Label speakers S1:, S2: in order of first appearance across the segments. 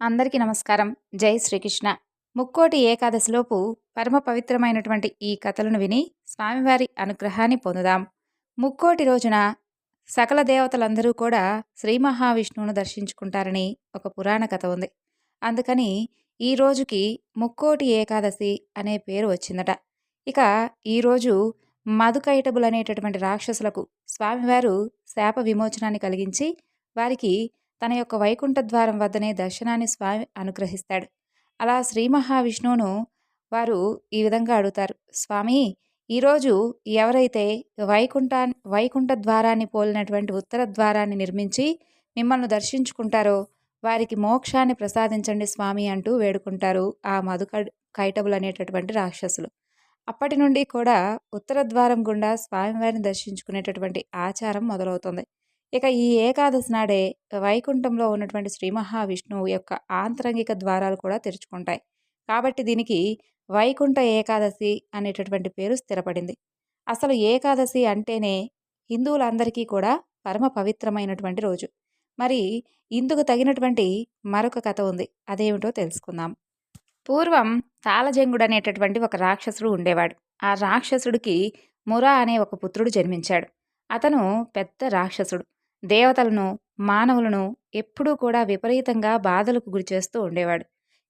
S1: అందరికీ నమస్కారం. జై శ్రీకృష్ణ. ముక్కోటి ఏకాదశిలోపు పరమ పవిత్రమైనటువంటి ఈ కథలను విని స్వామివారి అనుగ్రహాన్ని పొందుదాం. ముక్కోటి రోజున సకల దేవతలందరూ కూడా శ్రీ మహావిష్ణువును దర్శించుకుంటారని ఒక పురాణ కథ ఉంది. అందుకని ఈ రోజుకి ముక్కోటి ఏకాదశి అనే పేరు వచ్చిందట. ఇక ఈరోజు మధుకైటబులు అనేటటువంటి రాక్షసులకు స్వామివారు శాప విమోచనాన్ని కలిగించి వారికి తన యొక్క వైకుంఠ ద్వారం వద్దనే దర్శనాన్ని స్వామి అనుగ్రహిస్తాడు. అలా శ్రీ మహావిష్ణువును వారు ఈ విధంగా అడుగుతారు. స్వామి ఈరోజు ఎవరైతే వైకుంఠా వైకుంఠ ద్వారాన్ని పోలినటువంటి ఉత్తర ద్వారాన్ని నిర్మించి మిమ్మల్ని దర్శించుకుంటారో వారికి మోక్షాన్ని ప్రసాదించండి స్వామి అంటూ వేడుకుంటారు ఆ మధుక కైటబులు అనేటటువంటి రాక్షసులు. అప్పటి నుండి కూడా ఉత్తర ద్వారం గుండా స్వామివారిని దర్శించుకునేటటువంటి ఆచారం మొదలవుతుంది. ఇక ఈ ఏకాదశి నాడే వైకుంఠంలో ఉన్నటువంటి శ్రీ మహావిష్ణువు యొక్క ఆంతరంగిక ద్వారాలు కూడా తెరుచుకుంటాయి. కాబట్టి దీనికి వైకుంఠ ఏకాదశి అనేటటువంటి పేరు స్థిరపడింది. అసలు ఏకాదశి అంటేనే హిందువులందరికీ కూడా పరమ పవిత్రమైనటువంటి రోజు. మరి ఇందుకు తగినటువంటి మరొక కథ ఉంది. అదేమిటో తెలుసుకుందాం. పూర్వం తాళజంగుడు అనేటటువంటి ఒక రాక్షసుడు ఉండేవాడు. ఆ రాక్షసుడికి మురా అనే ఒక పుత్రుడు జన్మించాడు. అతను పెద్ద రాక్షసుడు. దేవతలను మానవులను ఎప్పుడూ కూడా విపరీతంగా బాధలకు గురి చేస్తూ ఉండేవాడు.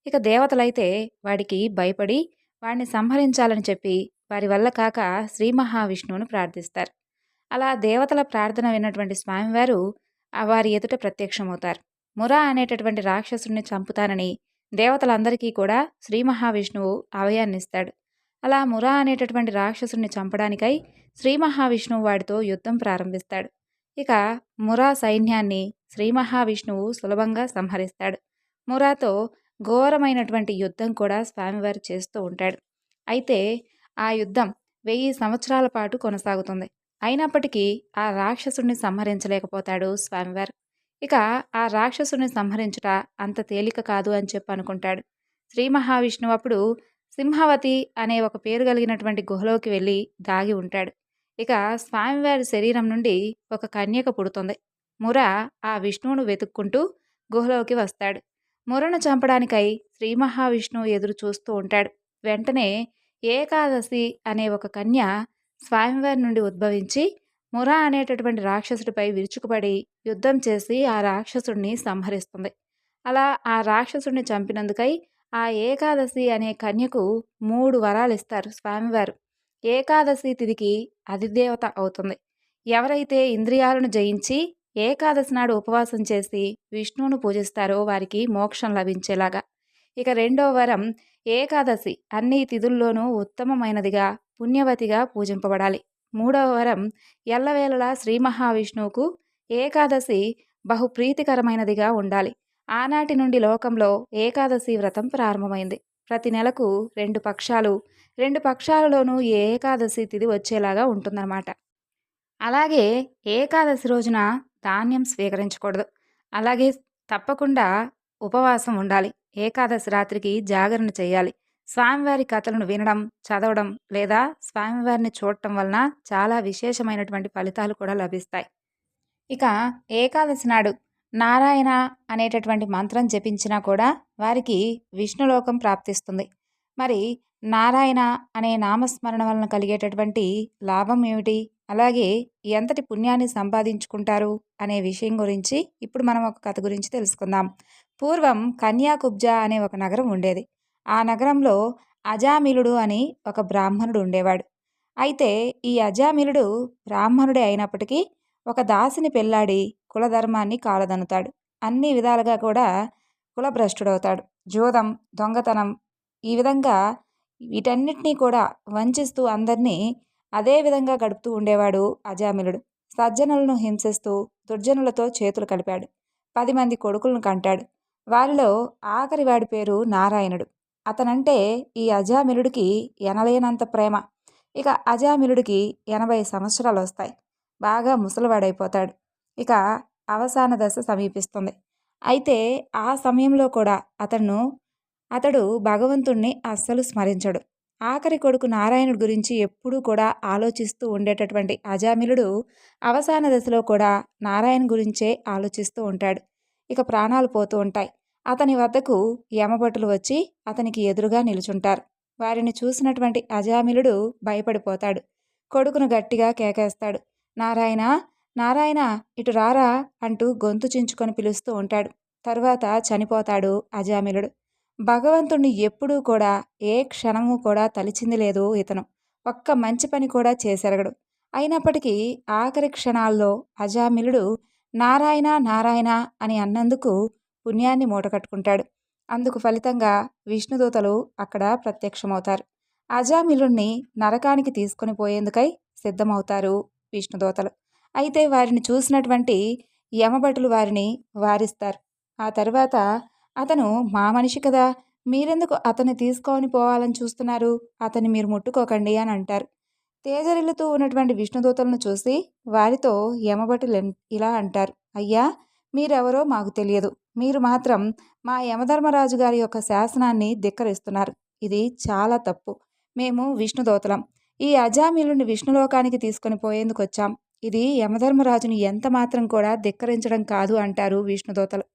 S1: ఇక దేవతలైతే వాడికి భయపడి వాడిని సంహరించాలని చెప్పి వారి వల్ల కాక శ్రీ మహావిష్ణువును ప్రార్థిస్తారు. అలా దేవతల ప్రార్థన విన్నటువంటి స్వామివారు వారి ఎదుట ప్రత్యక్షమవుతారు. మురా అనేటటువంటి రాక్షసుని చంపుతానని దేవతలందరికీ కూడా శ్రీ మహావిష్ణువు అభయాన్నిస్తాడు అలా మురా అనేటటువంటి రాక్షసుని చంపడానికై శ్రీ మహావిష్ణువు వాడితో యుద్ధం ప్రారంభిస్తాడు. ఇక మురా సైన్యాన్ని శ్రీ మహావిష్ణువు సులభంగా సంహరిస్తాడు. మురాతో ఘోరమైనటువంటి యుద్ధం కూడా స్వామివారు చేస్తూ ఉంటాడు. అయితే ఆ యుద్ధం వెయ్యి సంవత్సరాల పాటు కొనసాగుతుంది. అయినప్పటికీ ఆ రాక్షసుడిని సంహరించలేకపోతాడు స్వామివారు. ఇక ఆ రాక్షసుని సంహరించుట అంత తేలిక కాదు అని చెప్పి అనుకుంటాడు. శ్రీ మహావిష్ణువు అప్పుడు సింహవతి అనే ఒక పేరు కలిగినటువంటి గుహలోకి వెళ్ళి దాగి ఉంటాడు. ఇక స్వామివారి శరీరం నుండి ఒక కన్యక పుడుతుంది. ముర ఆ విష్ణువును వెతుక్కుంటూ గుహలోకి వస్తాడు. మురను చంపడానికై శ్రీ మహావిష్ణువు ఎదురు చూస్తూ ఉంటాడు. వెంటనే ఏకాదశి అనే ఒక కన్య స్వామివారి నుండి ఉద్భవించి ముర అనేటటువంటి రాక్షసుడిపై విరుచుకుపడి యుద్ధం చేసి ఆ రాక్షసుడిని సంహరిస్తుంది. అలా ఆ రాక్షసుడిని చంపినందుకై ఆ ఏకాదశి అనే కన్యకు మూడు వరాలు ఇస్తారు స్వామివారు. ఏకాదశి తిథికి అధిదేవత అవుతుంది. ఎవరైతే ఇంద్రియాలను జయించి ఏకాదశి నాడు ఉపవాసం చేసి విష్ణువును పూజిస్తారో వారికి మోక్షం లభించేలాగా. ఇక రెండో వరం ఏకాదశి అన్ని తిథుల్లోనూ ఉత్తమమైనదిగా పుణ్యవతిగా పూజింపబడాలి. మూడవ వరం ఎల్లవేళలా శ్రీ మహావిష్ణువుకు ఏకాదశి బహుప్రీతికరమైనదిగా ఉండాలి. ఆనాటి నుండి లోకంలో ఏకాదశి వ్రతం ప్రారంభమైంది. ప్రతి నెలకు రెండు పక్షాలు రెండు పక్షాలలోనూ ఏకాదశి తిథి వచ్చేలాగా ఉంటుందన్నమాట. అలాగే ఏకాదశి రోజున ధాన్యం స్వీకరించకూడదు. అలాగే తప్పకుండా ఉపవాసం ఉండాలి. ఏకాదశి రాత్రికి జాగరణ చేయాలి. స్వామివారి కథలను వినడం చదవడం లేదా స్వామివారిని చూడటం వలన చాలా విశేషమైనటువంటి ఫలితాలు కూడా లభిస్తాయి. ఇక ఏకాదశి నాడు నారాయణ అనేటటువంటి మంత్రం జపించినా కూడా వారికి విష్ణులోకం ప్రాప్తిస్తుంది. మరి నారాయణ అనే నామస్మరణ వలన కలిగేటటువంటి లాభం ఏమిటి? అలాగే ఎంతటి పుణ్యాన్ని సంపాదించుకుంటారు? అనే విషయం గురించి ఇప్పుడు మనం ఒక కథ గురించి తెలుసుకుందాం. పూర్వం కన్యాకుబ్జా అనే ఒక నగరం ఉండేది. ఆ నగరంలో అజామిలుడు అని ఒక బ్రాహ్మణుడు ఉండేవాడు. అయితే ఈ అజామిలుడు బ్రాహ్మణుడే అయినప్పటికీ ఒక దాసిని పెళ్ళాడి కులధర్మాన్ని కాలదనుతాడు అన్ని విధాలుగా కూడా కులభ్రష్టుడవుతాడు. జోదం దొంగతనం ఈ విధంగా వీటన్నిటినీ కూడా వంచిస్తూ అందరినీ అదే విధంగా గడుపుతూ ఉండేవాడు అజామిలుడు. సజ్జనులను హింసిస్తూ దుర్జనులతో చేతులు కలిపాడు. పది మంది కొడుకులను కంటాడు. వారిలో ఆఖరివాడి పేరు నారాయణుడు. అతనంటే ఈ అజామిలుడికి ఎనలేనంత ప్రేమ. ఇక అజామిలుడికి ఎనభై సంవత్సరాలు వస్తాయి బాగా ముసలివాడైపోతాడు. ఇక అవసాన దశ సమీపిస్తుంది. అయితే ఆ సమయంలో కూడా అతను అతడు భగవంతుణ్ణి అస్సలు స్మరించడు. ఆఖరి కొడుకు నారాయణుడి గురించి ఎప్పుడూ కూడా ఆలోచిస్తూ ఉండేటటువంటి అజామిలుడు అవసాన దశలో కూడా నారాయణ గురించే ఆలోచిస్తూ ఉంటాడు. ఇక ప్రాణాలు పోతూ ఉంటాయి. అతని వద్దకు యమభటులు వచ్చి అతనికి ఎదురుగా నిలుచుంటారు. వారిని చూసినటువంటి అజామిలుడు భయపడిపోతాడు. కొడుకును గట్టిగా కేకేస్తాడు. నారాయణ నారాయణ ఇటు రారా అంటూ గొంతు చించుకొని పిలుస్తూ ఉంటాడు. తరువాత చనిపోతాడు అజామిలుడు. భగవంతుణ్ణి ఎప్పుడూ కూడా ఏ క్షణము కూడా తలిచింది లేదు ఇతను. ఒక్క మంచి పని కూడా చేసెరగడు. అయినప్పటికీ ఆఖరి క్షణాల్లో అజామిలుడు నారాయణ నారాయణ అని అన్నందుకు పుణ్యాన్ని మూటకట్టుకుంటాడు అందుకు ఫలితంగా విష్ణుదూతలు అక్కడ ప్రత్యక్షమవుతారు. అజామిలుణ్ణి నరకానికి తీసుకొని పోయేందుకై సిద్ధమవుతారు విష్ణుదూతలు. అయితే వారిని చూసినటువంటి యమభటులు వారిని వారిస్తారు. ఆ తర్వాత అతను మా మనిషి కదా మీరెందుకు అతన్ని తీసుకొని పోవాలని చూస్తున్నారు? అతన్ని మీరు ముట్టుకోకండి అని అంటారు. తేజరిల్లుతూ ఉన్నటువంటి విష్ణుదూతలను చూసి వారితో యమభటులు ఇలా అంటారు. అయ్యా మీరెవరో మాకు తెలియదు. మీరు మాత్రం మా యమధర్మరాజు గారి యొక్క శాసనాన్ని ధిక్కరిస్తున్నారు. ఇది చాలా తప్పు. మేము విష్ణుదూతలం. ఈ అజామీలుని విష్ణులోకానికి తీసుకొని పోయేందుకు వచ్చాం ఇది యమధర్మరాజును ఎంత మాత్రం కూడా ధిక్కరించడం కాదు అంటారు విష్ణుదూతలు.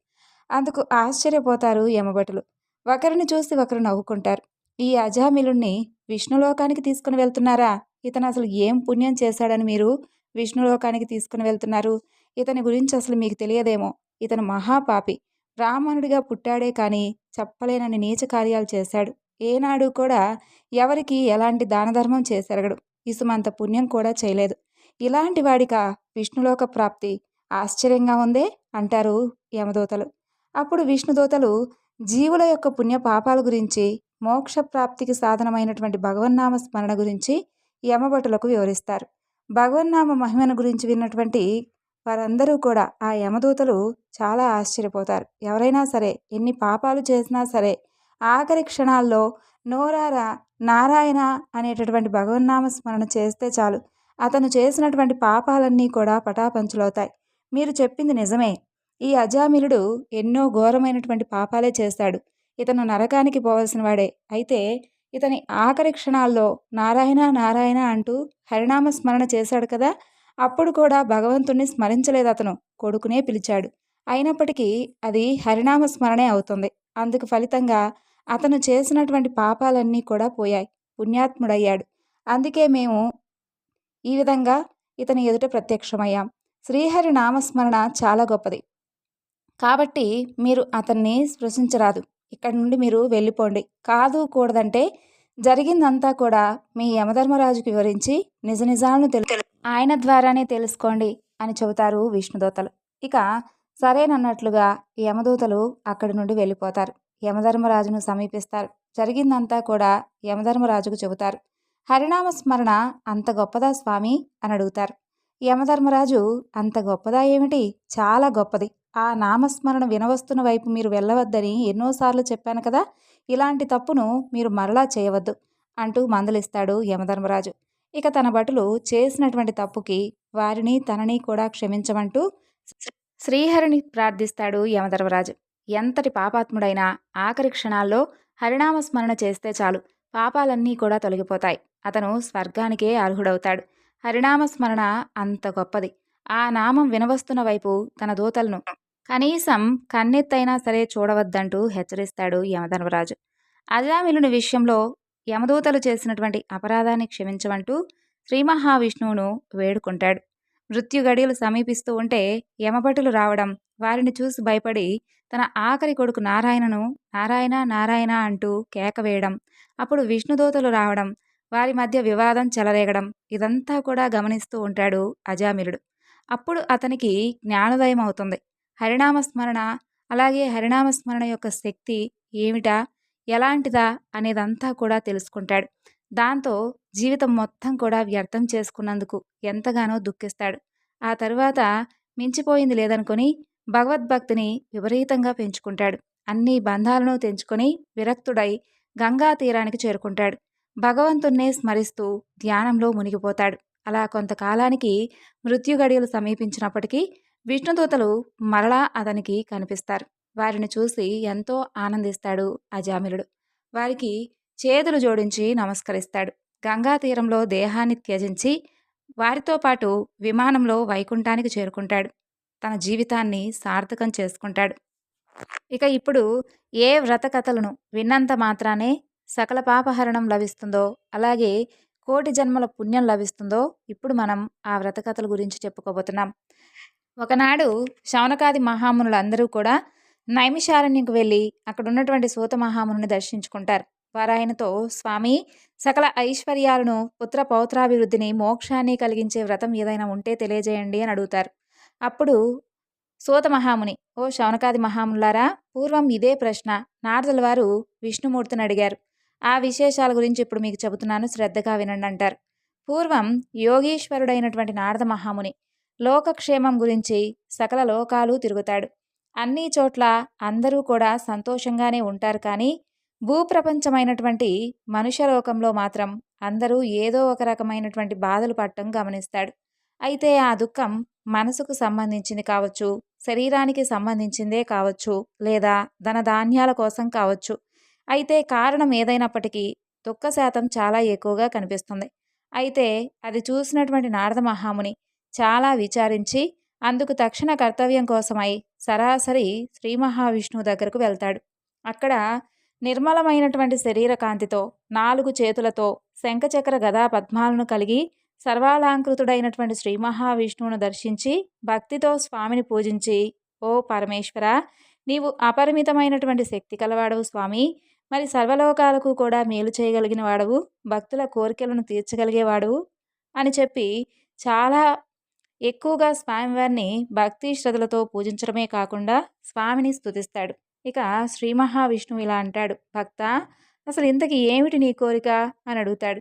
S1: అందుకు ఆశ్చర్యపోతారు యమభటులు. ఒకరిని చూసి ఒకరు నవ్వుకుంటారు. ఈ అజామిలుణ్ణి విష్ణులోకానికి తీసుకుని వెళ్తున్నారా? ఇతను అసలు ఏం పుణ్యం చేశాడని మీరు విష్ణులోకానికి తీసుకుని వెళ్తున్నారు? ఇతని గురించి అసలు మీకు తెలియదేమో. ఇతను మహాపాపి. బ్రాహ్మణుడిగా పుట్టాడే కానీ చెప్పలేనని నీచ కార్యాలు చేశాడు. ఏనాడు కూడా ఎవరికి ఎలాంటి దానధర్మం చేసెరగడు. ఇసుమంత పుణ్యం కూడా చేయలేదు. ఇలాంటి వాడిక విష్ణులోక ప్రాప్తి? ఆశ్చర్యంగా ఉందే? అంటారు యమదూతలు. అప్పుడు విష్ణుదూతలు జీవుల యొక్క పుణ్య పాపాల గురించి మోక్ష ప్రాప్తికి సాధనమైనటువంటి భగవన్నామ స్మరణ గురించి యమభటులకు వివరిస్తారు. భగవన్నామ మహిమను గురించి విన్నటువంటి వారందరూ కూడా ఆ యమదూతలు చాలా ఆశ్చర్యపోతారు. ఎవరైనా సరే ఎన్ని పాపాలు చేసినా సరే ఆఖరి క్షణాల్లో నోరారా నారాయణ అనేటటువంటి భగవన్నామ స్మరణ చేస్తే చాలు. అతను చేసినటువంటి పాపాలన్నీ కూడా పటాపంచులవుతాయి. మీరు చెప్పింది నిజమే. ఈ అజామిలుడు ఎన్నో ఘోరమైనటువంటి పాపాలే చేస్తాడు. ఇతను నరకానికి పోవలసిన వాడే. అయితే ఇతని ఆఖరి క్షణాల్లో నారాయణ నారాయణ అంటూ హరినామ స్మరణ చేశాడు కదా అప్పుడు కూడా భగవంతుణ్ణి స్మరించలేదు అతను. కొడుకునే పిలిచాడు. అయినప్పటికీ అది హరినామ స్మరణే అవుతుంది. అందుకు ఫలితంగా అతను చేసినటువంటి పాపాలన్నీ కూడా పోయాయి. పుణ్యాత్ముడయ్యాడు. అందుకే మేము ఈ విధంగా ఇతని ఎదుట ప్రత్యక్షమయ్యాం. శ్రీహరి నామస్మరణ చాలా గొప్పది. కాబట్టి మీరు అతన్ని స్పృశించరాదు. ఇక్కడి నుండి మీరు వెళ్ళిపోండి. కాదు కూడదంటే జరిగిందంతా కూడా మీ యమధర్మరాజుకి వివరించి నిజ నిజాలను తెలు ఆయన ద్వారానే తెలుసుకోండి అని చెబుతారు విష్ణుదూతలు. ఇక సరేనన్నట్లుగా యమదూతలు అక్కడి నుండి వెళ్ళిపోతారు. యమధర్మరాజును సమీపిస్తారు. జరిగిందంతా కూడా యమధర్మరాజుకు చెబుతారు. హరినామ స్మరణ అంత గొప్పదా స్వామి? అని అడుగుతారు. యమధర్మరాజు అంత గొప్పదా ఏమిటి? చాలా గొప్పది. ఆ నామస్మరణ వినవస్తున్న వైపు మీరు వెళ్ళవద్దని ఎన్నోసార్లు చెప్పాను కదా ఇలాంటి తప్పును మీరు మరలా చేయవద్దు అంటూ మందలిస్తాడు యమధర్మరాజు. ఇక తన భటులు చేసినటువంటి తప్పుకి వారిని తనని కూడా క్షమించమంటూ శ్రీహరిని ప్రార్థిస్తాడు యమధర్మరాజు. ఎంతటి పాపాత్ముడైనా ఆఖరి క్షణాల్లో హరినామస్మరణ చేస్తే చాలు పాపాలన్నీ కూడా తొలగిపోతాయి. అతను స్వర్గానికే అర్హుడవుతాడు. హరినామస్మరణ అంత గొప్పది. ఆ నామం వినవస్తున్న వైపు తన దూతలను కనీసం కన్నెత్తైనా సరే చూడవద్దంటూ హెచ్చరిస్తాడు యమధర్మరాజు. అజామిలుని విషయంలో యమదూతలు చేసినటువంటి అపరాధాన్ని క్షమించమంటూ శ్రీ మహావిష్ణువును వేడుకుంటాడు. మృత్యు గడియలు సమీపిస్తూ ఉంటే యమభటులు రావడం వారిని చూసి భయపడి తన ఆఖరి కొడుకు నారాయణను నారాయణ నారాయణ అంటూ కేక వేయడం అప్పుడు విష్ణుదూతలు రావడం వారి మధ్య వివాదం చెలరేగడం ఇదంతా కూడా గమనిస్తూ ఉంటాడు అజామిలుడు. అప్పుడు అతనికి జ్ఞానోదయం అవుతుంది. హరినామస్మరణ అలాగే హరినామస్మరణ యొక్క శక్తి ఏమిటా ఎలాంటిదా అనేదంతా కూడా తెలుసుకుంటాడు. దాంతో జీవితం మొత్తం కూడా వ్యర్థం చేసుకున్నందుకు ఎంతగానో దుఃఖిస్తాడు. ఆ తర్వాత మించిపోయింది లేదనుకొని భగవద్భక్తిని విపరీతంగా పెంచుకుంటాడు. అన్ని బంధాలను తెంచుకొని విరక్తుడై గంగా తీరానికి చేరుకుంటాడు. భగవంతుణ్ణే స్మరిస్తూ ధ్యానంలో మునిగిపోతాడు. అలా కొంతకాలానికి మృత్యుగడియలు సమీపించినప్పటికీ విష్ణుదూతలు మరలా అతనికి కనిపిస్తారు. వారిని చూసి ఎంతో ఆనందిస్తాడు అజామిలుడు. వారికి చేతులు జోడించి నమస్కరిస్తాడు. గంగా తీరంలో దేహాన్ని త్యజించి వారితో పాటు విమానంలో వైకుంఠానికి చేరుకుంటాడు. తన జీవితాన్ని సార్థకం చేసుకుంటాడు. ఇక ఇప్పుడు ఏ వ్రత కథలను విన్నంత మాత్రానే సకల పాపహరణం లభిస్తుందో అలాగే కోటి జన్మల పుణ్యం లభిస్తుందో ఇప్పుడు మనం ఆ వ్రత కథల గురించి చెప్పుకోబోతున్నాం. ఒకనాడు శౌనకాది మహామునులు అందరూ కూడా నైమిషారణ్యకు వెళ్ళి అక్కడ ఉన్నటువంటి సూత మహామునుని దర్శించుకుంటారు. వారు స్వామి సకల ఐశ్వర్యాలను పుత్ర పౌత్రాభివృద్ధిని మోక్షాన్ని కలిగించే వ్రతం ఏదైనా ఉంటే తెలియజేయండి అని అడుగుతారు. అప్పుడు సూత మహాముని ఓ శౌనకాది మహాములారా పూర్వం ఇదే ప్రశ్న. నారదుల వారు విష్ణుమూర్తిని అడిగారు. ఆ విశేషాల గురించి ఇప్పుడు మీకు చెబుతున్నాను. శ్రద్ధగా వినండి అంటారు. పూర్వం యోగీశ్వరుడైనటువంటి నారద మహాముని లోకక్షేమం గురించి సకల లోకాలు తిరుగుతాడు. అన్ని చోట్ల అందరూ కూడా సంతోషంగానే ఉంటారు కానీ భూప్రపంచమైనటువంటి మనుష్యలోకంలో మాత్రం అందరూ ఏదో ఒక రకమైనటువంటి బాధలు పడటం గమనిస్తాడు. అయితే ఆ దుఃఖం మనసుకు సంబంధించింది కావచ్చు శరీరానికి సంబంధించిందే కావచ్చు లేదా ధన ధాన్యాల కోసం కావచ్చు. అయితే కారణం ఏదైనప్పటికీ దుఃఖ శాతం చాలా ఎక్కువగా కనిపిస్తుంది. అయితే అది చూసినటువంటి నారద మహాముని చాలా విచారించి అందుకు తక్షణ కర్తవ్యం కోసమై సరాసరి శ్రీ మహావిష్ణువు దగ్గరకు వెళ్తాడు. అక్కడ నిర్మలమైనటువంటి శరీర కాంతితో నాలుగు చేతులతో శంఖచక్ర గదా పద్మాలను కలిగి సర్వాలంకృతుడైనటువంటి శ్రీ మహావిష్ణువును దర్శించి భక్తితో స్వామిని పూజించి ఓ పరమేశ్వర నీవు అపరిమితమైనటువంటి శక్తి కలవాడవు స్వామి. మరి సర్వలోకాలకు కూడా మేలు చేయగలిగిన వాడవు. భక్తుల కోరికలను తీర్చగలిగేవాడు అని చెప్పి చాలా ఎక్కువగా స్వామివారిని భక్తి శ్రద్ధలతో పూజించడమే కాకుండా స్వామిని స్తుతిస్తాడు. ఇక శ్రీ మహావిష్ణువు ఇలా అంటాడు భక్త అసలు ఇంతకి ఏమిటి నీ కోరిక? అని అడుగుతాడు.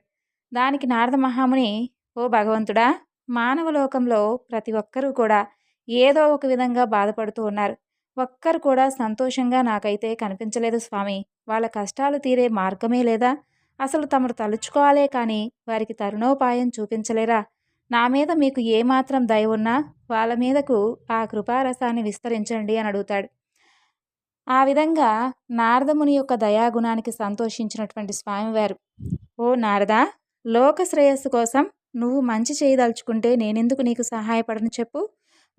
S1: దానికి నారద మహాముని ఓ భగవంతుడా మానవ లోకంలో ప్రతి ఒక్కరూ కూడా ఏదో ఒక విధంగా బాధపడుతూ ఉన్నారు. ఒక్కరు కూడా సంతోషంగా నాకైతే కనిపించలేదు స్వామి. వాళ్ళ కష్టాలు తీరే మార్గమే లేదా? అసలు తమరు తలుచుకోవాలే కానీ వారికి తరుణోపాయం చూపించలేరా? నా మీద మీకు ఏమాత్రం దయ ఉన్నా వాళ్ళ మీదకు ఆ కృపారసాన్ని విస్తరించండి అని అడుగుతాడు. ఆ విధంగా నారదముని యొక్క దయాగుణానికి సంతోషించినటువంటి స్వామివారు ఓ నారద లోక శ్రేయస్సు కోసం నువ్వు మంచి చేయదలుచుకుంటే నేనెందుకు నీకు సహాయపడను చెప్పు.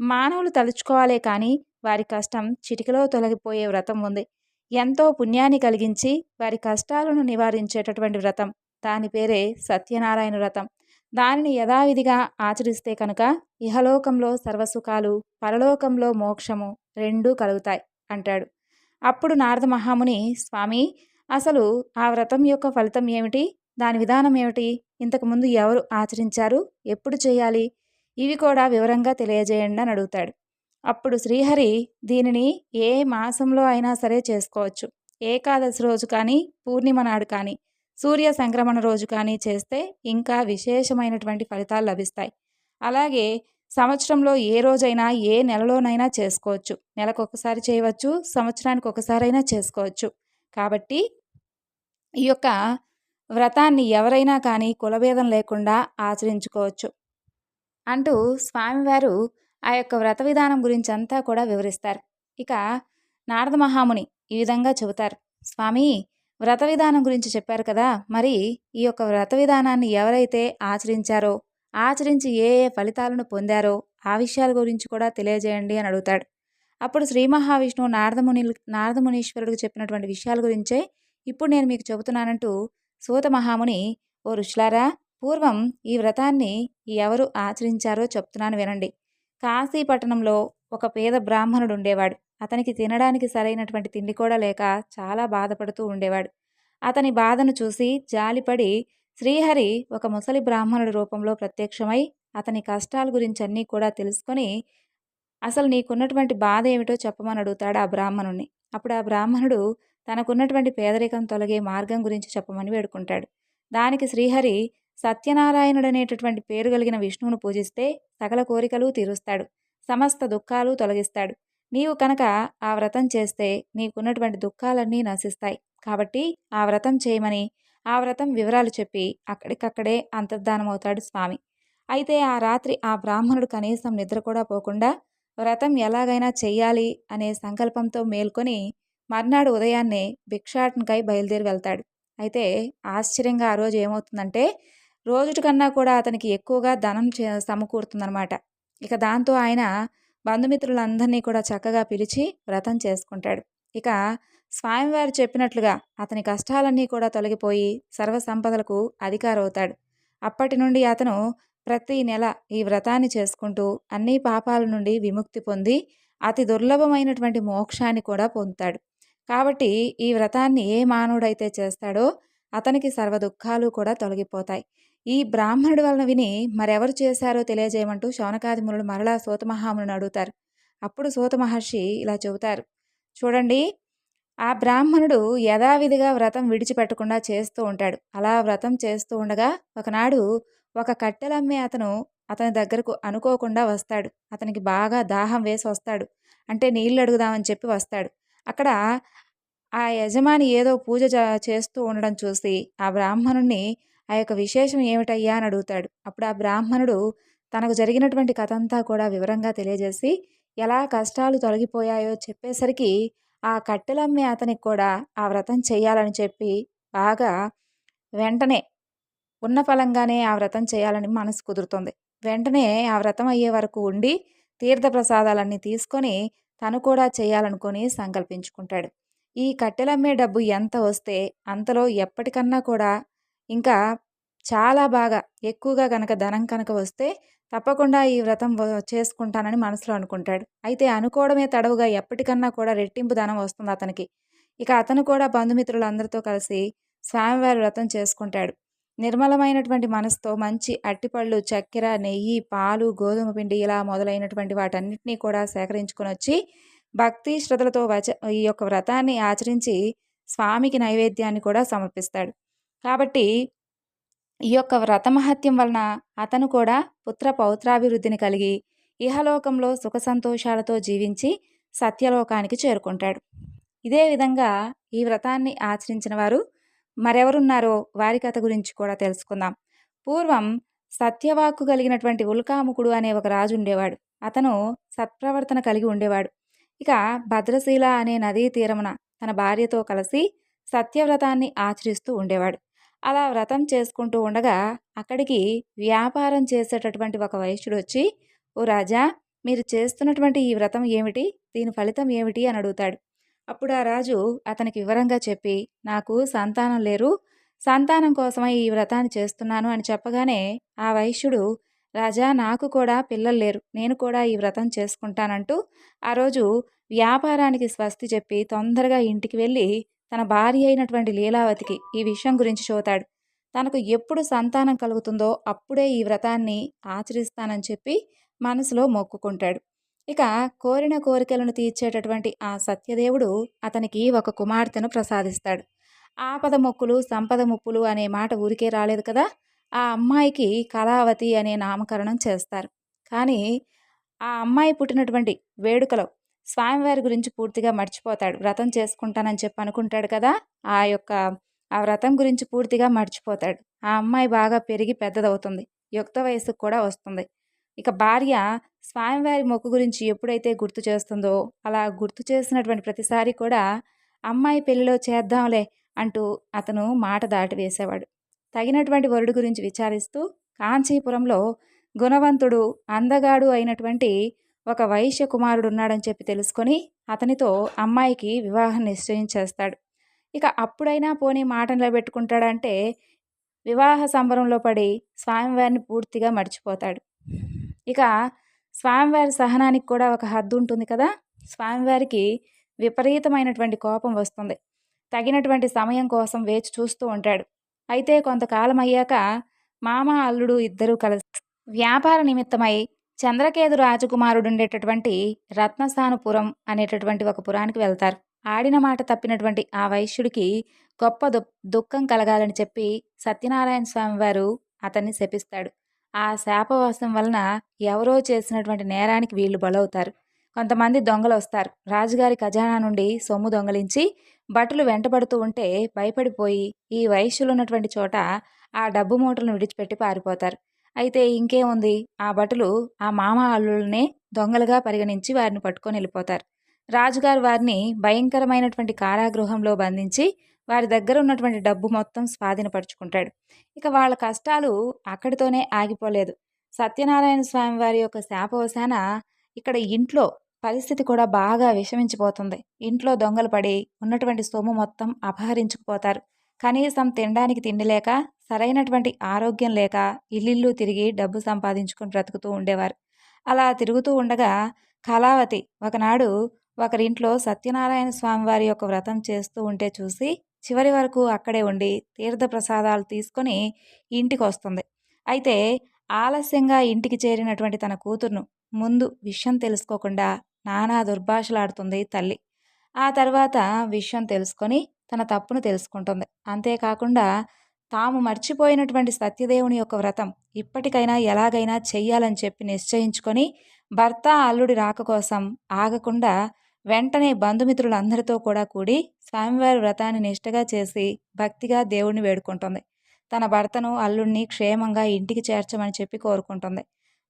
S1: మానవులు తలుచుకోవాలే కానీ వారి కష్టం చిటికలో తొలగిపోయే వ్రతం ఉంది. ఎంతో పుణ్యాన్ని కలిగించి వారి కష్టాలను నివారించేటటువంటి వ్రతం. దాని పేరే సత్యనారాయణ వ్రతం. దానిని యథావిధిగా ఆచరిస్తే కనుక ఇహలోకంలో సర్వసుఖాలు పరలోకంలో మోక్షము రెండూ కలుగుతాయి అంటాడు. అప్పుడు నారద మహాముని స్వామి అసలు ఆ వ్రతం యొక్క ఫలితం ఏమిటి? దాని విధానం ఏమిటి? ఇంతకుముందు ఎవరు ఆచరించారు? ఎప్పుడు చేయాలి? ఇవి కూడా వివరంగా తెలియజేయండి అని అడుగుతాడు. అప్పుడు శ్రీహరి దీనిని ఏ మాసంలో అయినా సరే చేసుకోవచ్చు. ఏకాదశి రోజు కానీ పూర్ణిమ నాడు కానీ సూర్య సంక్రమణ రోజు కానీ చేస్తే ఇంకా విశేషమైనటువంటి ఫలితాలు లభిస్తాయి. అలాగే సంవత్సరంలో ఏ రోజైనా ఏ నెలలోనైనా చేసుకోవచ్చు. నెలకు ఒకసారి చేయవచ్చు సంవత్సరానికి ఒకసారైనా చేసుకోవచ్చు. కాబట్టి ఈ యొక్క వ్రతాన్ని ఎవరైనా కానీ కులభేదం లేకుండా ఆచరించుకోవచ్చు అంటూ స్వామివారు ఆ యొక్క వ్రత విధానం గురించి అంతా కూడా వివరిస్తారు. ఇక నారద మహాముని ఈ విధంగా చెబుతారు. స్వామి వ్రత విధానం గురించి చెప్పారు కదా! మరి ఈ యొక్క వ్రత విధానాన్ని ఎవరైతే ఆచరించారో ఆచరించి ఏ ఏ ఫలితాలను పొందారో ఆ విషయాల గురించి కూడా తెలియజేయండి అని అడుగుతాడు. అప్పుడు శ్రీ మహావిష్ణువు నారదముని నారదమునీశ్వరుడికి చెప్పినటువంటి విషయాల గురించే ఇప్పుడు నేను మీకు చెబుతున్నానంటూ సూత మహాముని ఓ ఋషులారా పూర్వం ఈ వ్రతాన్ని ఎవరు ఆచరించారో చెప్తున్నాను వినండి. కాశీ పట్టణంలో ఒక పేద బ్రాహ్మణుడు ఉండేవాడు. అతనికి తినడానికి సరైనటువంటి తిండి కూడా లేక చాలా బాధపడుతూ ఉండేవాడు. అతని బాధను చూసి జాలిపడి శ్రీహరి ఒక ముసలి బ్రాహ్మణుడి రూపంలో ప్రత్యక్షమై అతని కష్టాల గురించి అన్నీ కూడా తెలుసుకొని అసలు నీకున్నటువంటి బాధ ఏమిటో చెప్పమని అడుగుతాడు ఆ బ్రాహ్మణుణ్ణి. అప్పుడు ఆ బ్రాహ్మణుడు తనకున్నటువంటి పేదరికం తొలగే మార్గం గురించి చెప్పమని వేడుకుంటాడు. దానికి శ్రీహరి సత్యనారాయణుడు అనేటటువంటి పేరు కలిగిన విష్ణువును పూజిస్తే సకల కోరికలు తీరుస్తాడు. సమస్త దుఃఖాలు తొలగిస్తాడు. నీవు కనుక ఆ వ్రతం చేస్తే నీకున్నటువంటి దుఃఖాలన్నీ నశిస్తాయి. కాబట్టి ఆ వ్రతం చేయమని ఆ వ్రతం వివరాలు చెప్పి అక్కడికక్కడే అంతర్ధానమవుతాడు స్వామి. అయితే ఆ రాత్రి ఆ బ్రాహ్మణుడు కనీసం నిద్ర కూడా పోకుండా వ్రతం ఎలాగైనా చెయ్యాలి అనే సంకల్పంతో మేల్కొని మర్నాడు ఉదయాన్నే భిక్షాటనకై బయలుదేరి వెళ్తాడు. అయితే ఆశ్చర్యంగా ఆ రోజు ఏమవుతుందంటే రోజుటి కన్నా కూడా అతనికి ఎక్కువగా ధనం సమకూరుతుందనమాట ఇక దాంతో ఆయన బంధుమిత్రులందరినీ కూడా చక్కగా పిలిచి వ్రతం చేసుకుంటాడు. ఇక స్వామివారు చెప్పినట్లుగా అతని కష్టాలన్నీ కూడా తొలగిపోయి సర్వసంపదలకు అధికారవుతాడు. అప్పటి నుండి అతను ప్రతి నెల ఈ వ్రతాన్ని చేసుకుంటూ అన్ని పాపాల నుండి విముక్తి పొంది అతి దుర్లభమైనటువంటి మోక్షాన్ని కూడా పొందుతాడు. కాబట్టి ఈ వ్రతాన్ని ఏ మానవుడైతే చేస్తాడో అతనికి సర్వ దుఃఖాలు కూడా తొలగిపోతాయి. ఈ బ్రాహ్మణుడి వలన విని మరెవరు చేశారో తెలియజేయమంటూ శౌనకాదిమునుడు మరలా సూతమహామును అడుగుతారు. అప్పుడు సూత మహర్షి ఇలా చెబుతారు. చూడండి ఆ బ్రాహ్మణుడు యథావిధిగా వ్రతం విడిచిపెట్టకుండా చేస్తూ ఉంటాడు. అలా వ్రతం చేస్తూ ఉండగా ఒకనాడు ఒక కట్టెలమ్మే అతను అతని దగ్గరకు అనుకోకుండా వస్తాడు. అతనికి బాగా దాహం వేసి వస్తాడు. అంటే నీళ్ళు అడుగుదామని చెప్పి వస్తాడు. అక్కడ ఆ యజమాని ఏదో పూజ చేస్తూ ఉండడం చూసి ఆ బ్రాహ్మణుణ్ణి ఆ యొక్క విశేషం ఏమిటయ్యా అని అడుగుతాడు. అప్పుడు ఆ బ్రాహ్మణుడు తనకు జరిగినటువంటి కథ అంతా కూడా వివరంగా తెలియజేసి ఎలా కష్టాలు తొలగిపోయాయో చెప్పేసరికి ఆ కట్టెలమ్మే అతనికి కూడా ఆ వ్రతం చేయాలని చెప్పి బాగా వెంటనే ఉన్న ఫలంగానే ఆ వ్రతం చేయాలని మనసు కుదురుతుంది. వెంటనే ఆ వ్రతం అయ్యే వరకు ఉండి తీర్థప్రసాదాలన్నీ తీసుకొని తను కూడా చేయాలనుకొని సంకల్పించుకుంటాడు. ఈ కట్టెలమ్మే డబ్బు ఎంత వస్తే అంతలో ఎప్పటికన్నా కూడా ఇంకా చాలా బాగా ఎక్కువగా కనుక ధనం కనుక వస్తే తప్పకుండా ఈ వ్రతం చేసుకుంటానని మనసులో అనుకుంటాడు. అయితే అనుకోవడమే తడవుగా ఎప్పటికన్నా కూడా రెట్టింపు ధనం వస్తుంది అతనికి. ఇక అతను కూడా బంధుమిత్రులందరితో కలిసి స్వామివారి వ్రతం చేసుకుంటాడు. నిర్మలమైనటువంటి మనసుతో మంచి అట్టిపళ్ళు చక్కెర నెయ్యి పాలు గోధుమ పిండి ఇలా మొదలైనటువంటి వాటన్నిటినీ కూడా సేకరించుకొని వచ్చి భక్తి శ్రద్ధలతో వచ ఈ యొక్క వ్రతాన్ని ఆచరించి స్వామికి నైవేద్యాన్ని కూడా సమర్పిస్తాడు. కాబట్టి ఈ యొక్క వ్రతమహత్యం వలన అతను కూడా పుత్ర పౌత్రాభివృద్ధిని కలిగి ఇహలోకంలో సుఖ సంతోషాలతో జీవించి సత్యలోకానికి చేరుకుంటాడు. ఇదే విధంగా ఈ వ్రతాన్ని ఆచరించిన వారు మరెవరున్నారో వారి కథ గురించి కూడా తెలుసుకుందాం. పూర్వం సత్యవాక్కు కలిగినటువంటి ఉల్కాముకుడు అనే ఒక రాజు ఉండేవాడు. అతను సత్ప్రవర్తన కలిగి ఉండేవాడు. ఇక భద్రశీల అనే నదీ తీరమున తన భార్యతో కలిసి సత్యవ్రతాన్ని ఆచరిస్తూ ఉండేవాడు. అలా వ్రతం చేసుకుంటూ ఉండగా అక్కడికి వ్యాపారం చేసేటటువంటి ఒక వైశ్యుడు వచ్చి ఓ రాజా మీరు చేస్తున్నటువంటి ఈ వ్రతం ఏమిటి? దీని ఫలితం ఏమిటి? అని అడుగుతాడు. అప్పుడు ఆ రాజు అతనికి వివరంగా చెప్పి నాకు సంతానం లేరు. సంతానం కోసమై ఈ వ్రతాన్ని చేస్తున్నాను అని చెప్పగానే ఆ వైశ్యుడు రాజా నాకు కూడా పిల్లలు లేరు. నేను కూడా ఈ వ్రతం చేసుకుంటానంటూ ఆ రోజు వ్యాపారానికి స్వస్తి చెప్పి తొందరగా ఇంటికి వెళ్ళి తన భార్య అయినటువంటి లీలావతికి ఈ విషయం గురించి చూతాడు. తనకు ఎప్పుడు సంతానం కలుగుతుందో అప్పుడే ఈ వ్రతాన్ని ఆచరిస్తానని చెప్పి మనసులో మొక్కుకుంటాడు. ఇక కోరిన కోరికలను తీర్చేటటువంటి ఆ సత్యదేవుడు అతనికి ఒక కుమార్తెను ప్రసాదిస్తాడు. ఆపద మొక్కులు సంపద ముప్పులు అనే మాట ఊరికే రాలేదు కదా? ఆ అమ్మాయికి కళావతి అనే నామకరణం చేస్తారు. కానీ ఆ అమ్మాయి పుట్టినటువంటి వేడుకలో స్వామివారి గురించి పూర్తిగా మర్చిపోతాడు. వ్రతం చేసుకుంటానని చెప్పి అనుకుంటాడు కదా ఆ యొక్క ఆ వ్రతం గురించి పూర్తిగా మర్చిపోతాడు. ఆ అమ్మాయి బాగా పెరిగి పెద్దదవుతుంది. యుక్త వయసుకు కూడా వస్తుంది. ఇక భార్య స్వామివారి మొక్కు గురించి ఎప్పుడైతే గుర్తు చేస్తుందో అలా గుర్తు చేసినటువంటి ప్రతిసారి కూడా అమ్మాయి పెళ్ళిలో చేద్దాంలే అంటూ అతను మాట దాటి వేసేవాడు. తగినటువంటి వరుడు గురించి విచారిస్తూ కాంచీపురంలో గుణవంతుడు అందగాడు అయినటువంటి ఒక వైశ్య కుమారుడు ఉన్నాడని చెప్పి తెలుసుకొని అతనితో అమ్మాయికి వివాహం నిశ్చయం చేస్తాడు ఇక అప్పుడైనా పోనీ మాట నిలబెట్టుకుంటాడంటే వివాహ సంబరంలో పడి స్వామివారిని పూర్తిగా మర్చిపోతాడు. ఇక స్వామివారి సహనానికి కూడా ఒక హద్దు ఉంటుంది కదా? స్వామివారికి విపరీతమైనటువంటి కోపం వస్తుంది. తగినటువంటి సమయం కోసం వేచి చూస్తూ ఉంటాడు. అయితే కొంతకాలం అయ్యాక మామ అల్లుడు ఇద్దరూ కలిసి వ్యాపార నిమిత్తమై చంద్రకేతు రాజకుమారుడుండేటటువంటి రత్నస్థానపురం అనేటటువంటి ఒక పురానికి వెళ్తారు. ఆడిన మాట తప్పినటువంటి ఆ వైశ్యుడికి గొప్ప దుఃఖం కలగాలని చెప్పి సత్యనారాయణ స్వామి వారు అతన్ని శపిస్తాడు. ఆ శాపవాసం వలన ఎవరో చేసినటువంటి నేరానికి వీళ్ళు బలవుతారు. కొంతమంది దొంగలు వస్తారు రాజుగారి ఖజానా నుండి సొమ్ము దొంగలించి బట్టలు వెంటబడుతూ ఉంటే భయపడిపోయి ఈ వైశ్యులు ఉన్నటువంటి చోట ఆ డబ్బు మూటలను విడిచిపెట్టి పారిపోతారు. అయితే ఇంకేముంది? ఆ భటులు ఆ మామ అల్లుల్నే దొంగలుగా పరిగణించి వారిని పట్టుకొని వెళ్ళిపోతారు. రాజుగారు వారిని భయంకరమైనటువంటి కారాగృహంలో బంధించి వారి దగ్గర ఉన్నటువంటి డబ్బు మొత్తం స్వాధీనపరుచుకుంటాడు. ఇక వాళ్ళ కష్టాలు అక్కడితోనే ఆగిపోలేదు. సత్యనారాయణ స్వామి వారి యొక్క శాపవశాన ఇక్కడ ఇంట్లో పరిస్థితి కూడా బాగా విషమించిపోతుంది. ఇంట్లో దొంగలు పడి ఉన్నటువంటి సొమ్ము మొత్తం అపహరించుకుపోతారు. కనీసం తినడానికి తిండి లేక సరైనటువంటి ఆరోగ్యం లేక ఇల్లిల్లు తిరిగి డబ్బు సంపాదించుకుని బ్రతుకుతూ ఉండేవారు. అలా తిరుగుతూ ఉండగా కళావతి ఒకనాడు ఒకరింట్లో సత్యనారాయణ స్వామి వారి యొక్క వ్రతం చేస్తూ ఉంటే చూసి చివరి వరకు అక్కడే ఉండి తీర్థ ప్రసాదాలు తీసుకొని ఇంటికి వస్తుంది అయితే ఆలస్యంగా ఇంటికి చేరినటువంటి తన కూతుర్ను ముందు విషయం తెలుసుకోకుండా నానా దుర్భాషలాడుతుంది తల్లి. ఆ తర్వాత విషయం తెలుసుకొని తన తప్పును తెలుసుకుంటుంది. అంతేకాకుండా తాము మర్చిపోయినటువంటి సత్యదేవుని యొక్క వ్రతం ఇప్పటికైనా ఎలాగైనా చెయ్యాలని చెప్పి నిశ్చయించుకొని భర్త అల్లుడి రాక కోసం ఆగకుండా వెంటనే బంధుమిత్రులందరితో కూడా కూడి స్వామివారి వ్రతాన్ని నిష్టగా చేసి భక్తిగా దేవుణ్ణి వేడుకుంటుంది. తన భర్తను అల్లుడిని క్షేమంగా ఇంటికి చేర్చమని చెప్పి కోరుకుంటుంది.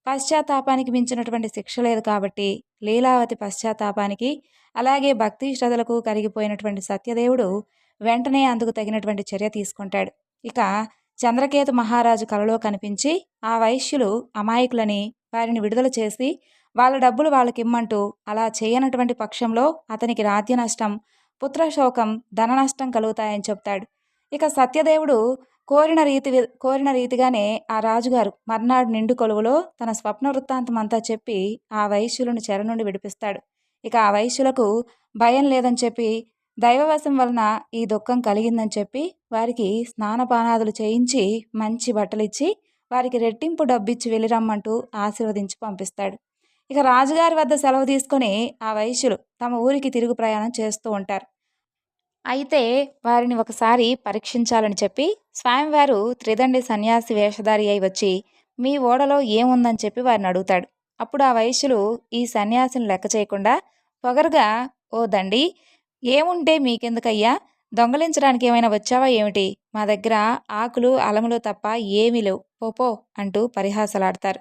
S1: పశ్చాత్తాపానికి మించినటువంటి శిక్ష లేదు కాబట్టి లీలావతి పశ్చాత్తాపానికి అలాగే భక్తి శ్రద్ధలకు కరిగిపోయినటువంటి సత్యదేవుడు వెంటనే అందుకు తగినటువంటి చర్య తీసుకుంటాడు. ఇక చంద్రకేతు మహారాజు కలలో కనిపించి ఆ వైశ్యులు అమాయకులని వారిని విడుదల చేసి వాళ్ళ డబ్బులు వాళ్ళకి ఇమ్మంటూ అలా చేయనటువంటి పక్షంలో అతనికి రాజ్య నష్టం పుత్రశోకం ధన నష్టం కలుగుతాయని చెప్తాడు. ఇక సత్యదేవుడు కోరిన రీతి కోరిన రీతిగానే ఆ రాజుగారు మర్నాడు నిండు కొలువులో తన స్వప్న వృత్తాంతం అంతా చెప్పి ఆ వైశ్యులను చెర నుండి విడిపిస్తాడు. ఇక ఆ వైశ్యులకు భయం లేదని చెప్పి దైవవశం వలన ఈ దుఃఖం కలిగిందని చెప్పి వారికి స్నానపానాదులు చేయించి మంచి బట్టలిచ్చి వారికి రెట్టింపు డబ్బిచ్చి వెళ్ళిరమ్మంటూ ఆశీర్వదించి పంపిస్తాడు. ఇక రాజుగారి వద్ద సెలవు తీసుకొని ఆ వైశ్యులు తమ ఊరికి తిరుగు ప్రయాణం చేస్తూ ఉంటారు. అయితే వారిని ఒకసారి పరీక్షించాలని చెప్పి స్వామివారు త్రిదండి సన్యాసి వేషధారి అయి వచ్చి మీ ఓడలో ఏముందని చెప్పి వారిని అడుగుతాడు. అప్పుడు ఆ వైశ్యులు ఈ సన్యాసిని లెక్క చేయకుండా పొగరుగా ఓ దండి ఏముంటే మీకెందుకయ్యా? దొంగలించడానికి ఏమైనా వచ్చావా ఏమిటి? మా దగ్గర ఆకులు అలములు తప్ప ఏమీ లేవు. పోపో అంటూ పరిహాసలాడతారు.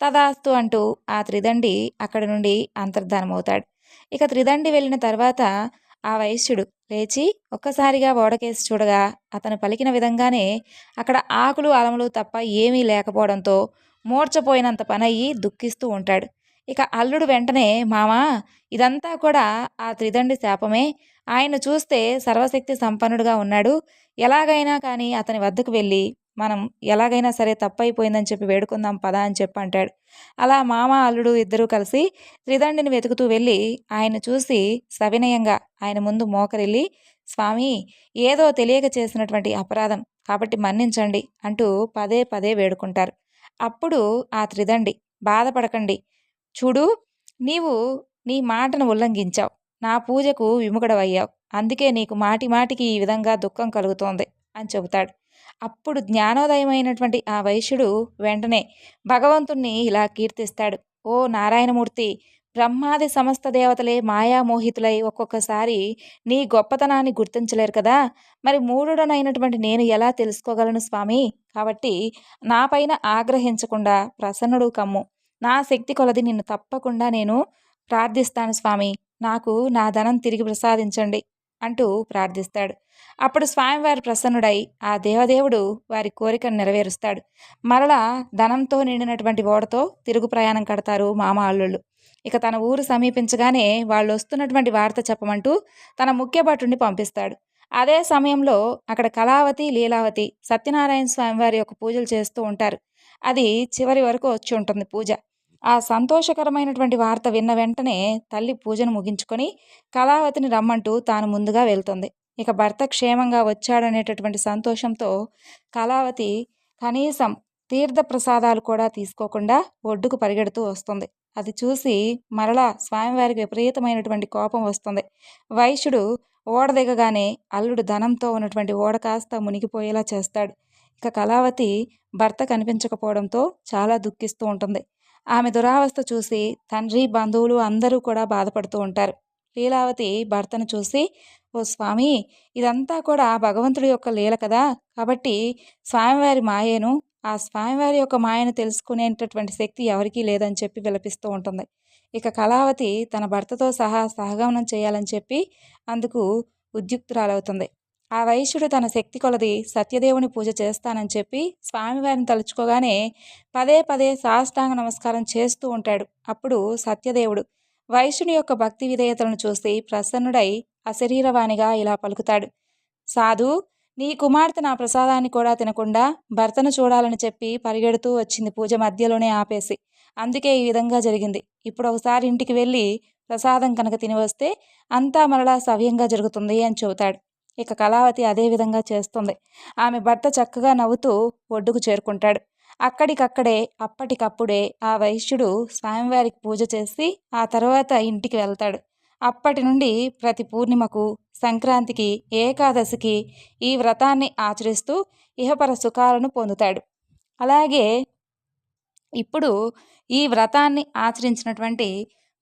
S1: తదాస్తు అంటూ ఆ త్రిదండి అక్కడి నుండి అంతర్ధానమవుతాడు. ఇక త్రిదండి వెళ్ళిన తర్వాత ఆ వైశ్యుడు లేచి ఒక్కసారిగా ఓడకేసి చూడగా అతను పలికిన విధంగానే అక్కడ ఆకులు అలములు తప్ప ఏమీ లేకపోవడంతో మూర్చపోయినంత పనయ్యి దుఃఖిస్తూ ఉంటాడు. ఇక అల్లుడు వెంటనే మామా ఇదంతా కూడా ఆ త్రిదండి శాపమే. ఆయన చూస్తే సర్వశక్తి సంపన్నుడుగా ఉన్నాడు. ఎలాగైనా కానీ అతని వద్దకు వెళ్ళి మనం ఎలాగైనా సరే తప్పైపోయిందని చెప్పి వేడుకుందాం పదా అని చెప్పి అంటాడు. అలా మామ అల్లుడు ఇద్దరూ కలిసి త్రిదండిని వెతుకుతూ వెళ్ళి ఆయన చూసి సవినయంగా ఆయన ముందు మోకరిల్లి స్వామి ఏదో తెలియక చేసినటువంటి అపరాధం కాబట్టి మన్నించండి అంటూ పదే పదే వేడుకుంటారు. అప్పుడు ఆ త్రిదండి బాధపడకండి. చూడు నీవు నీ మాటను ఉల్లంఘించావు. నా పూజకు విముఖడవయ్యావు. అందుకే నీకు మాటి మాటికి ఈ విధంగా దుఃఖం కలుగుతోంది అని చెబుతాడు. అప్పుడు జ్ఞానోదయమైనటువంటి ఆ వైశ్యుడు వెంటనే భగవంతుణ్ణి ఇలా కీర్తిస్తాడు. ఓ నారాయణమూర్తి బ్రహ్మాది సమస్త దేవతలే మాయామోహితులై ఒక్కొక్కసారి నీ గొప్పతనాన్ని గుర్తించలేరు కదా! మరి మూఢుడనైనటువంటి నేను ఎలా తెలుసుకోగలను స్వామి కాబట్టి నాపైన ఆగ్రహించకుండా ప్రసన్నుడు కమ్ము. నా శక్తి కొలది నిన్ను తప్పకుండా నేను ప్రార్థిస్తాను స్వామి. నాకు నా ధనం తిరిగి ప్రసాదించండి. అంటూ ప్రార్థిస్తాడు. అప్పుడు స్వామివారి ప్రసన్నుడై ఆ దేవదేవుడు వారి కోరికను నెరవేరుస్తాడు. మరలా ధనంతో నిండినటువంటి ఓడతో తిరుగు ప్రయాణం కడతారు మామ అల్లుళ్ళు. ఇక తన ఊరు సమీపించగానే వాళ్ళు వస్తున్నటువంటి వార్త చెప్పమంటూ తన ముఖ్య భటుడిని పంపిస్తాడు. అదే సమయంలో అక్కడ కళావతి లీలావతి సత్యనారాయణ స్వామివారి యొక్క పూజలు చేస్తూ ఉంటారు. అది చివరి వరకు వచ్చి ఉంటుంది పూజ. ఆ సంతోషకరమైనటువంటి వార్త విన్న వెంటనే తల్లి పూజను ముగించుకొని కళావతిని రమ్మంటూ తాను ముందుగా వెళ్తుంది. ఇక భర్త క్షేమంగా వచ్చాడనేటటువంటి సంతోషంతో కళావతి కనీసం తీర్థ ప్రసాదాలు కూడా తీసుకోకుండా ఒడ్డుకు పరిగెడుతూ వస్తుంది. అది చూసి మరలా స్వామివారికి విపరీతమైనటువంటి కోపం వస్తుంది. వైశ్యుడు ఓడ దిగగానే అల్లుడు ధనంతో ఉన్నటువంటి ఓడ కాస్త మునిగిపోయేలా చేస్తాడు. ఇక కళావతి భర్త కనిపించకపోవడంతో చాలా దుఃఖిస్తూ ఉంటుంది. ఆమె దురావస్థ చూసి తండ్రి బంధువులు అందరూ కూడా బాధపడుతూ ఉంటారు. లీలావతి భర్తను చూసి ఓ స్వామి ఇదంతా కూడా భగవంతుడి యొక్క లీల కదా! కాబట్టి స్వామివారి మాయను ఆ స్వామివారి యొక్క మాయను తెలుసుకునేటటువంటి శక్తి ఎవరికీ లేదని చెప్పి విలపిస్తూ ఉంటుంది. ఇక కళావతి తన భర్తతో సహా సహగమనం చేయాలని చెప్పి అందుకు ఉద్యుక్తురాలవుతుంది. ఆ వైశ్యుడు తన శక్తి కొలది సత్యదేవుని పూజ చేస్తానని చెప్పి స్వామివారిని తలుచుకోగానే పదే పదే సాష్టాంగ నమస్కారం చేస్తూ ఉంటాడు. అప్పుడు సత్యదేవుడు వైశ్యుని యొక్క భక్తి విధేయతలను చూసి ప్రసన్నుడై అశరీరవాణిగా ఇలా పలుకుతాడు. సాధు నీ కుమార్తె నా ప్రసాదాన్ని కూడా తినకుండా భర్తను చూడాలని చెప్పి పరిగెడుతూ వచ్చింది పూజ మధ్యలోనే ఆపేసి. అందుకే ఈ విధంగా జరిగింది. ఇప్పుడు ఒకసారి ఇంటికి వెళ్ళి ప్రసాదం కనుక తిని వస్తే అంతా మరలా సవ్యంగా జరుగుతుంది అని చెబుతాడు. ఇక కళావతి అదే విధంగా చేస్తుంది. ఆమె భర్త చక్కగా నవ్వుతూ ఒడ్డుకు చేరుకుంటాడు. అక్కడికక్కడే అప్పటికప్పుడే ఆ వైశ్యుడు స్వామివారికి పూజ చేసి ఆ తర్వాత ఇంటికి వెళ్తాడు. అప్పటి నుండి ప్రతి పూర్ణిమకు సంక్రాంతికి ఏకాదశికి ఈ వ్రతాన్ని ఆచరిస్తూ ఇహపర సుఖాలను పొందుతాడు. అలాగే ఇప్పుడు ఈ వ్రతాన్ని ఆచరించినటువంటి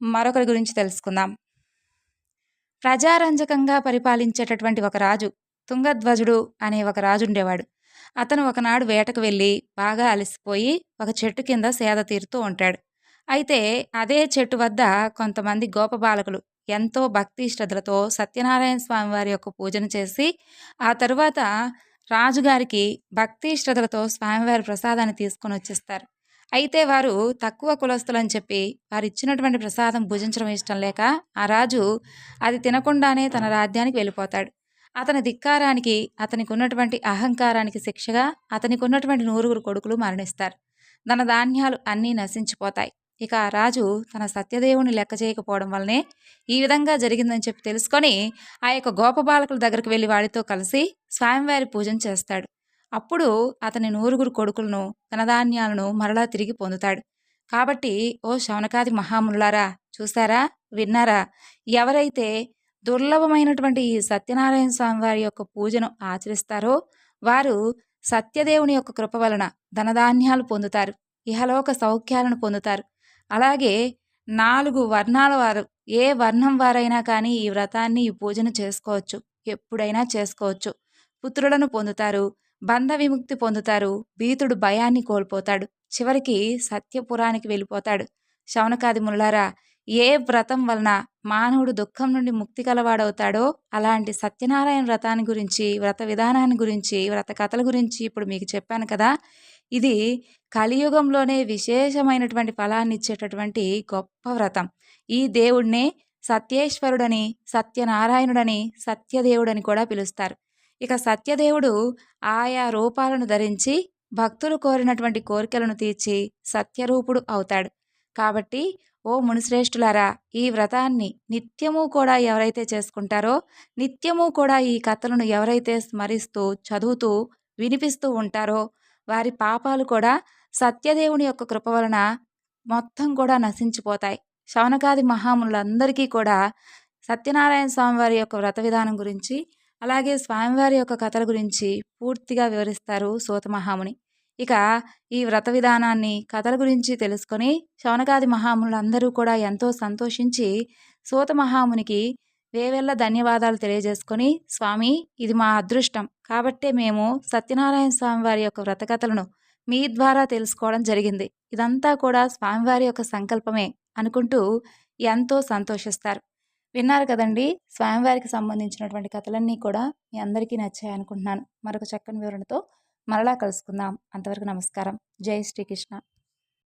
S1: మరొకరి గురించి తెలుసుకుందాం. ప్రజారంజకంగా పరిపాలించేటటువంటి ఒక రాజు తుంగధ్వజుడు అనే ఒక రాజు ఉండేవాడు. అతను ఒకనాడు వేటకు వెళ్ళి బాగా అలసిపోయి ఒక చెట్టు కింద సేద తీరుతూ ఉంటాడు. అయితే అదే చెట్టు వద్ద కొంతమంది గోపబాలకులు ఎంతో భక్తి శ్రద్ధలతో సత్యనారాయణ స్వామి వారి యొక్క పూజను చేసి ఆ తరువాత రాజుగారికి భక్తి శ్రద్ధలతో స్వామివారి ప్రసాదాన్ని తీసుకొని వచ్చేస్తారు. అయితే వారు తక్కువ కులస్తులని చెప్పి వారు ఇచ్చినటువంటి ప్రసాదం భుజించడం ఇష్టం లేక ఆ రాజు అది తినకుండానే తన రాజ్యానికి వెళ్ళిపోతాడు. అతని ధిక్కారానికి అతనికి ఉన్నటువంటి అహంకారానికి శిక్షగా అతనికి ఉన్నటువంటి నూరుగురు కొడుకులు మరణిస్తారు. తన ధాన్యాలు అన్నీ నశించిపోతాయి. ఇక ఆ రాజు తన సత్యదేవుని లెక్క చేయకపోవడం వల్లనే ఈ విధంగా జరిగిందని చెప్పి తెలుసుకొని ఆ యొక్క గోపబాలకుల దగ్గరికి వెళ్ళి వాడితో కలిసి స్వామివారి పూజను చేస్తాడు. అప్పుడు అతని నూరుగురు కొడుకులను ధనధాన్యాలను మరలా తిరిగి పొందుతాడు. కాబట్టి ఓ శవనకాది మహామునులారా చూసారా విన్నారా? ఎవరైతే దుర్లభమైనటువంటి ఈ సత్యనారాయణ స్వామి వారి యొక్క పూజను ఆచరిస్తారో వారు సత్యదేవుని యొక్క కృప వలన ధనధాన్యాలు పొందుతారు. ఇహలోక సౌఖ్యాలను పొందుతారు. అలాగే నాలుగు వర్ణాల వారు ఏ వర్ణం వారైనా కానీ ఈ వ్రతాన్ని ఈ పూజను చేసుకోవచ్చు. ఎప్పుడైనా చేసుకోవచ్చు. పుత్రులను పొందుతారు. బంధ విముక్తి పొందుతారు. భీతుడు భయాన్ని కోల్పోతాడు. చివరికి సత్యపురానికి వెళ్ళిపోతాడు. శౌనకాది ముల్లారా ఏ వ్రతం వలన మానవుడు దుఃఖం నుండి ముక్తి కలవాడవుతాడో అలాంటి సత్యనారాయణ వ్రతాన్ని గురించి వ్రత విధానాన్ని గురించి వ్రత కథల గురించి ఇప్పుడు మీకు చెప్పాను కదా. ఇది కలియుగంలోనే విశేషమైనటువంటి ఫలాన్ని ఇచ్చేటటువంటి గొప్ప వ్రతం. ఈ దేవుడినే సత్యేశ్వరుడని సత్యనారాయణుడని సత్యదేవుడని కూడా పిలుస్తారు. ఇక సత్యదేవుడు ఆయా రూపాలను ధరించి భక్తులు కోరినటువంటి కోరికలను తీర్చి సత్యరూపుడు అవుతాడు. కాబట్టి ఓ మునిశ్రేష్ఠులారా ఈ వ్రతాన్ని నిత్యము కూడా ఎవరైతే చేసుకుంటారో నిత్యము కూడా ఈ కథలను ఎవరైతే స్మరిస్తూ చదువుతూ వినిపిస్తూ ఉంటారో వారి పాపాలు కూడా సత్యదేవుని యొక్క కృప వలన మొత్తం కూడా నశించిపోతాయి. శవనకాది మహాములందరికీ కూడా సత్యనారాయణ స్వామి వారి యొక్క వ్రత విధానం గురించి అలాగే స్వామివారి యొక్క కథల గురించి పూర్తిగా వివరిస్తారు సూతమహాముని. ఇక ఈ వ్రత విధానాన్ని కథల గురించి తెలుసుకొని శౌనకాది మహాములందరూ కూడా ఎంతో సంతోషించి సూత మహామునికి వేవెల్ల ధన్యవాదాలు తెలియజేసుకొని స్వామి ఇది మా అదృష్టం. కాబట్టే మేము సత్యనారాయణ స్వామి వారి యొక్క వ్రతకథలను మీ ద్వారా తెలుసుకోవడం జరిగింది. ఇదంతా కూడా స్వామివారి యొక్క సంకల్పమే అనుకుంటూ ఎంతో సంతోషిస్తారు. విన్నారు కదండి. స్వామివారికి సంబంధించినటువంటి కథలన్నీ కూడా మీ అందరికీ నచ్చాయి అనుకుంటున్నాను. మరొక చక్కని వివరణతో మరలా కలుసుకుందాం. అంతవరకు నమస్కారం. జై శ్రీకృష్ణ.